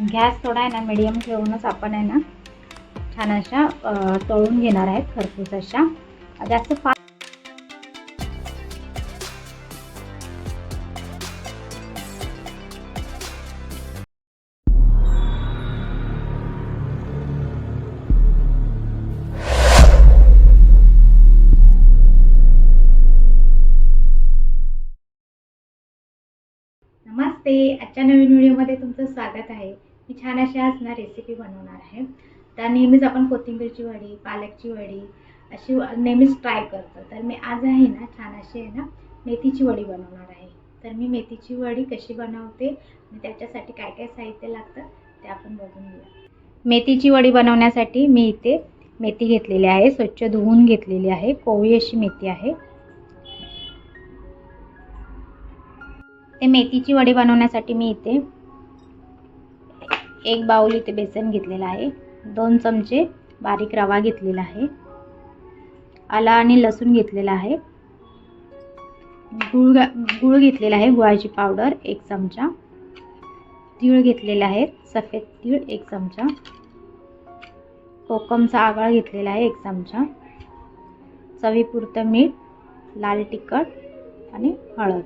Gas थोडा आहे ना मिडियम ठेवूनच आपण आहे ना छान अशा तळून घेणार आहेत खरपूस अशा. जास्त फास्ट नमस्ते. आजच्या नवीन व्हिडिओमध्ये तुमचं स्वागत आहे. मी छान अशी आज ना रेसिपी बनवणार आहे. तर नेहमीच आपण कोथिंबीरची वडी पालकची वडी अशी नेहमीच ट्राय करतो. तर मी आज आहे ना छान अशी आहे ना मेथीची वडी बनवणार आहे. तर मी मेथीची वडी कशी बनवते आणि त्याच्यासाठी काय काय साहित्य लागतं ते आपण बघून घेऊया. मेथीची वडी बनवण्यासाठी मी इथे मेथी घेतलेली आहे. स्वच्छ धुवून घेतलेली आहे. कोवळी अशी मेथी आहे. ते मेथीची वडी बनवण्यासाठी मी इथे एक बाऊल इथे बेसन घेतलेलं आहे. दोन चमचे बारीक रवा घेतलेला आहे. आला आणि लसूण घेतलेला आहे. गुळ गुळ घेतलेला आहे गुळाची पावडर एक चमचा. तीळ घेतलेले आहेत सफेद तीळ एक चमचा. कोकमचा आगळ घेतलेला आहे एक चमचा. चवीपुरतं मीठ लाल तिखट आणि हळद.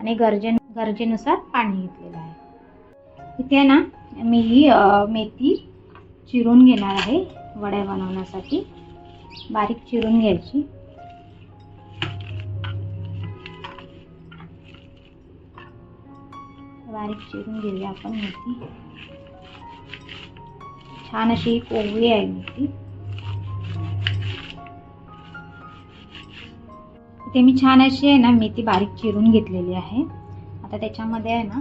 आणि गर्जन गरजेनुसार पाणी घेतलेलं आहे. इथे ना मी ही मेथी चिरून घेणार आहे वड्या बनवण्यासाठी. बारीक चिरून घ्यायची. बारीक चिरून घेऊया आपण मेथी. छान अशी कोवळी आहे मेथी. इथे मी छान अशी आहे ना मेथी बारीक चिरून घेतलेली आहे. आता त्याच्यामध्ये आहे ना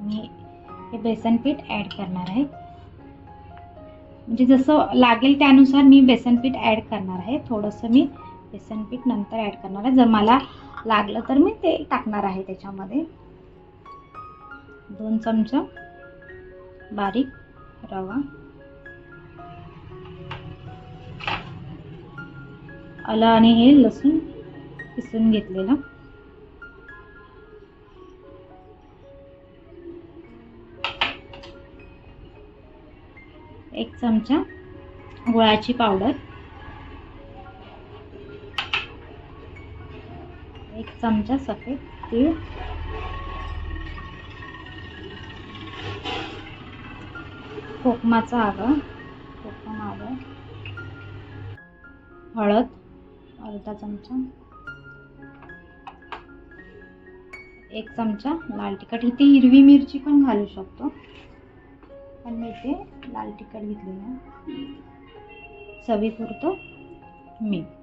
मी हे बेसन पीठ ॲड करणार आहे. म्हणजे जसं लागेल त्यानुसार मी बेसन पीठ ॲड करणार आहे. थोडंसं मी बेसन पीठ नंतर ॲड करणार आहे. जर मला लागलं तर मी ते टाकणार आहे त्याच्यामध्ये. दोन चमचा बारीक रवा. आलं आणि हे लसूण किसून घेतलेलं. एक चमचा गुळाची पावडर. एक चमचा सफेद तीळ. कोकमाचा आगळ. कोकम आगळ. हळद. अर्धा चमचा. एक चमचा लाल तिखट. इथे हिरवी मिरची पण घालू शकतो. आणि मी इथे लाल तिखट घेतलेलं आहे. चवीपुरतं मीठ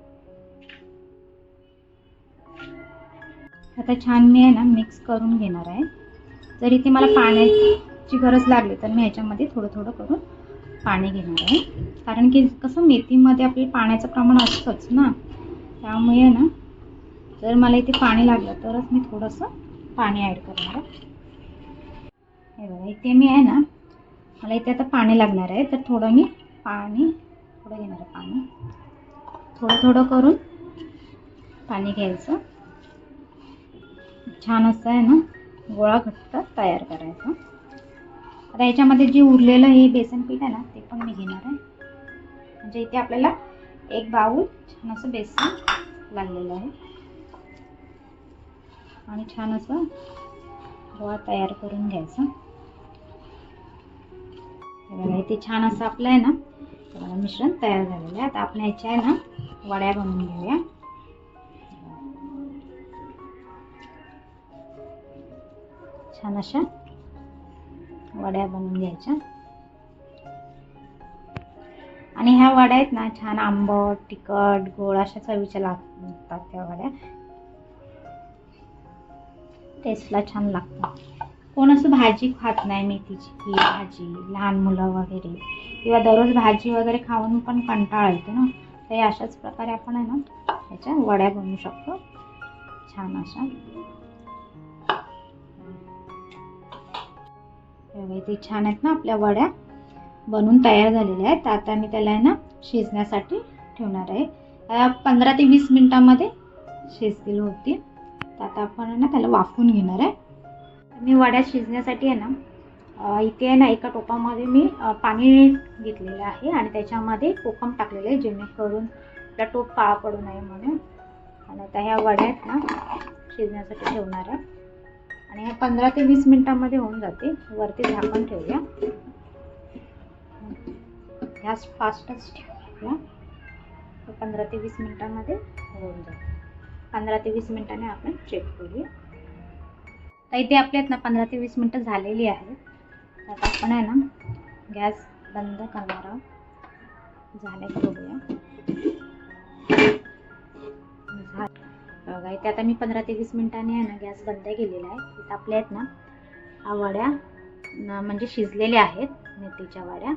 आता छान मी आहे ना मिक्स करून घेणार आहे. जर इथे मला पाण्याची गरज लागली तर मी ह्याच्यामध्ये थोडं थोडं करून पाणी घेणार आहे. कारण की कसं मेथीमध्ये आपले पाण्याचं प्रमाण असतंच ना त्यामुळे ना जर मला इथे पाणी लागलं तरच मी थोडंसं पाणी ॲड करणार आहे. हे बघा इथे मी आहे ना मला इथे आता पाणी लागणार आहे. तर थोडं मी पाणी थोडं घेणार आहे पाणी. थोडं थोडं करून पाणी घ्यायचं. छान असं आहे ना गोळा घट्ट तयार करायचा. आता याच्यामध्ये जे उरलेलं हे बेसन पीठ आहे ना ते पण मी घेणार आहे. म्हणजे इथे आपल्याला एक बाऊल छान असं बेसन लागलेलं आहे. आणि छान असं गोळा तयार करून घ्यायचा. बघा इथे छान असं आपलं आहे ना बघा मिश्रण तयार झालेलं आहे. आता आपण याच्या आहे ना वड्या बनवून घेऊया. छान अशा वड्या बनवून घ्यायच्या. आणि ह्या वड्या आहेत ना छान आंबट तिखट गोड अशा चवीच्या लागतात त्या वड्या. टेस्टला छान लागतात. कोण असं भाजी खात नाही मेथीची ही भाजी लहान मुलं वगैरे. किंवा दररोज भाजी वगैरे खाऊन पण कंटाळा येतो ना. तर हे अशाच प्रकारे आपण आहे ना ह्याच्या वड्या बनवू शकतो. छान अशा. इथे छान आहेत ना आपल्या वड्या. बनून तयार झालेल्या आहेत. तर आता मी त्याला आहे ना शिजण्यासाठी ठेवणार आहे. पंधरा ते वीस मिनिटामध्ये शिजतील होतील तर आता आपण आहे ना त्याला वाफवून घेणार आहे. मी वड्या शिजण्यासाठी आहे ना इथे आहे ना एका टोपामध्ये मी पाणी घेतलेलं आहे आणि त्याच्यामध्ये कोकम टाकलेलं आहे जेणेकरून आपला टोप काळा पडू नये म्हणून. आणि आता ह्या वड्या आहेत ना शिजण्यासाठी ठेवणार आहे. आणि ह्या पंधरा ते वीस मिनिटांमध्ये होऊन जाते. वरती झाकण ठेवूया. ह्या फास्टच ठेवूया. पंधरा ते वीस मिनिटांमध्ये होऊन जाते. पंधरा ते वीस मिनिटांनी आपण चेक करूया. तर इथे आपल्या आहेत ना पंधरा ते वीस मिनटं झालेली आहेत. आता आपण आहे ना गॅस बंद करणार आहोत. झाले बघूया. बघा इथे आता मी पंधरा ते वीस मिनटांनी आहे ना गॅस बंद केलेला आहे. इथं आपल्या आहेत ना वड्या म्हणजे शिजलेल्या आहेत मेथीच्या वड्या.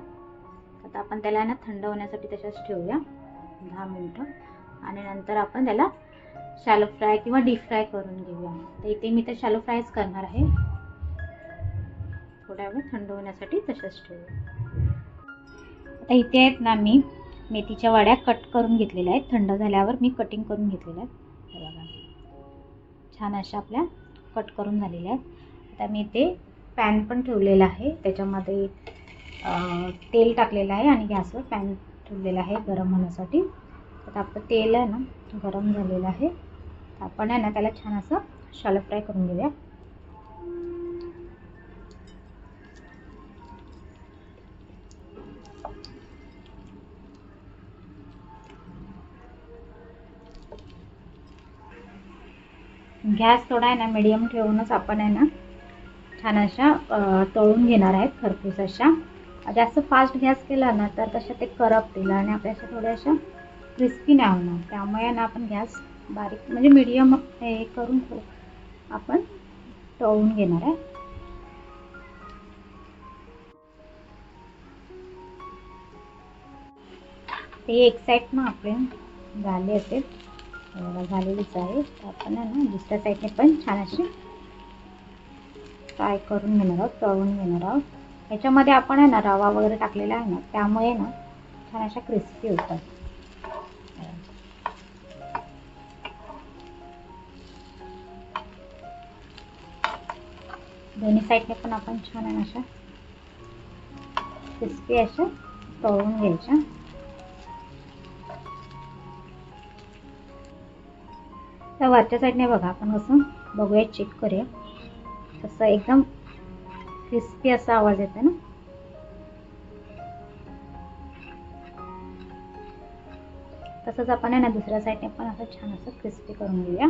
आता आपण त्याला ना थंड होण्यासाठी तशाच ठेवूया. दहा मिनटं. आणि नंतर आपण त्याला शॅलो फ्राय किंवा डीप फ्राय करून घेऊया. तर इथे मी तर शॅलो फ्रायच करणार आहे. थोड्या वेळ थंड होण्यासाठी तशाच ठेवूया आता इथे आहेत ना मी मेथीच्या वड्या कट करून घेतलेल्या आहेत. थंड झाल्यावर मी कटिंग करून घेतलेल्या आहेत. बघा. छान अशा आपल्या कट करून झालेल्या आहेत. आता मी इथे पॅन पण ठेवलेला आहे. त्याच्यामध्ये तेल टाकलेलं आहे आणि गॅसवर पॅन ठेवलेला आहे गरम होण्यासाठी. आता आपलं तेल आहे ना गरम झालेलं आहे. आपण आहे ना त्याला छान असं शालो फ्राय करून घेऊया. गॅस थोडा आहे ना मिडियम ठेवूनच आपण आहे ना छान अशा तळून घेणार आहेत खरपूस अशा. जास्त फास्ट गॅस केला ना तर तशा ते करपतील आणि आपल्या अशा थोड्या अशा क्रिस्पी नाही होणार. त्यामुळे ना आपण गॅस बारीक म्हणजे मिडियम हे करून हो. आपण तळून घेणार आहे. ते एक साईड ना आपले झाले असेल झालेलीच आहे. आपण आहे ना दुसऱ्या साईडने पण छान अशी फ्राय करून घेणार आहोत तळून घेणार आहोत. याच्यामध्ये आपण आहे ना रवा वगैरे टाकलेला आहे ना त्यामुळे ना छान अशा क्रिस्पी होतात. दोन्ही साईडने पण आपण छान आहे ना अशा क्रिस्पी अशा तळून घ्यायच्या. तर वरच्या साईडने बघा आपण कसं बघूया चेक करूया. तसं एकदम क्रिस्पी असा आवाज येतो ना. तसंच आपण आहे ना दुसऱ्या साईडने पण असं छान असं क्रिस्पी करून घेऊया.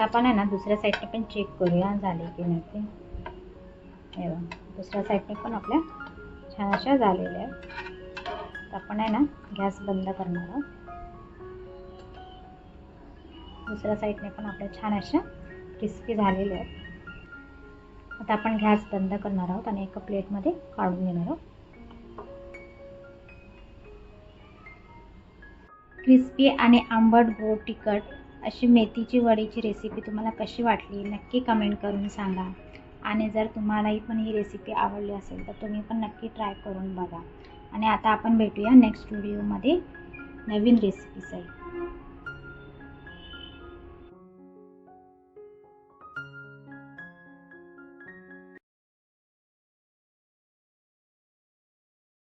आता आपण आहे ना दुसऱ्या साईडने पण चेक करूया झाले की नाही ते. दुसऱ्या साईडने पण आपल्या छान अशा झालेल्या आहेत. तर आपण आहे ना गॅस बंद करणार आहोत. दुसऱ्या साईडने पण आपल्या छान अशा क्रिस्पी झालेल्या आहेत. आता आपण गॅस बंद करणार आहोत आणि एका प्लेटमध्ये काढून घेणार आहोत. क्रिस्पी आणि आंबट गोड तिखट अशी मेथीची वडीची रेसिपी तुम्हाला कशी वाटली नक्की कमेंट करून सांगा. आणि जर तुम्हालाही पण ही रेसिपी आवडली असेल तर तुम्ही पण नक्की ट्राय करून बघा. आणि आता आपण भेटूया नेक्स्ट व्हिडिओमध्ये नवीन रेसिपीसाठी